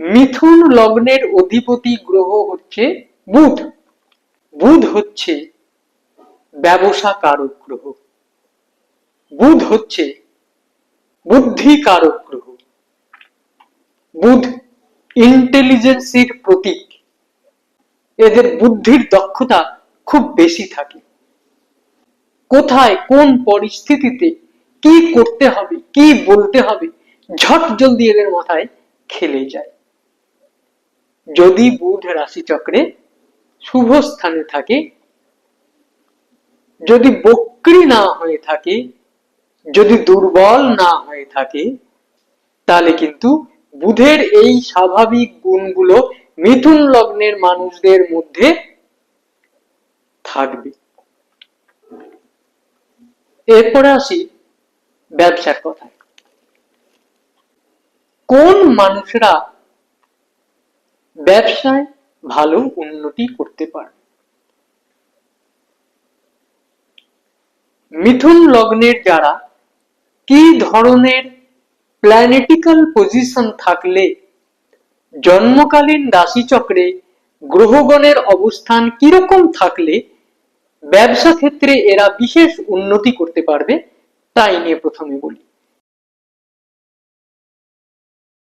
মিথুন লগ্নের অধিপতি গ্রহ হচ্ছে বুধ। বুধ হচ্ছে ব্যবসা কারক গ্রহ। বুধ হচ্ছে বুদ্ধি কারক গ্রহ। বুধ ইন্টেলিজেন্সির প্রতীক। এদের বুদ্ধির দক্ষতা খুব বেশি থাকে। কোথায়, কোন পরিস্থিতিতে কি করতে হবে, কি বলতে হবে ঝট জলদি এদের মাথায় খেলে যায়। যদি বুধ রাশি চক্রে শুভ স্থানে থাকে, যদি বক্রি না হয়ে থাকে, যদি দুর্বল না হয়ে থাকে, তাহলে কিন্তু বুধের এই স্বাভাবিক গুণগুলো মিথুন লগ্নের মানুষদের মধ্যে থাকবে। এরপরে আসি ব্যবসার কথায়। কোন মানুষরা ব্যবসায় ভালো উন্নতি করতে পারে। মিথুন লগ্নের যারা, কি ধরনের প্ল্যানেটিক্যাল পজিশন থাকলে জন্মকালীন রাশিচক্রে গ্রহগণের অবস্থান কীরকম থাকলে ব্যবসা ক্ষেত্রে এরা বিশেষ উন্নতি করতে পারবে, তাই নিয়ে প্রথমে বলি।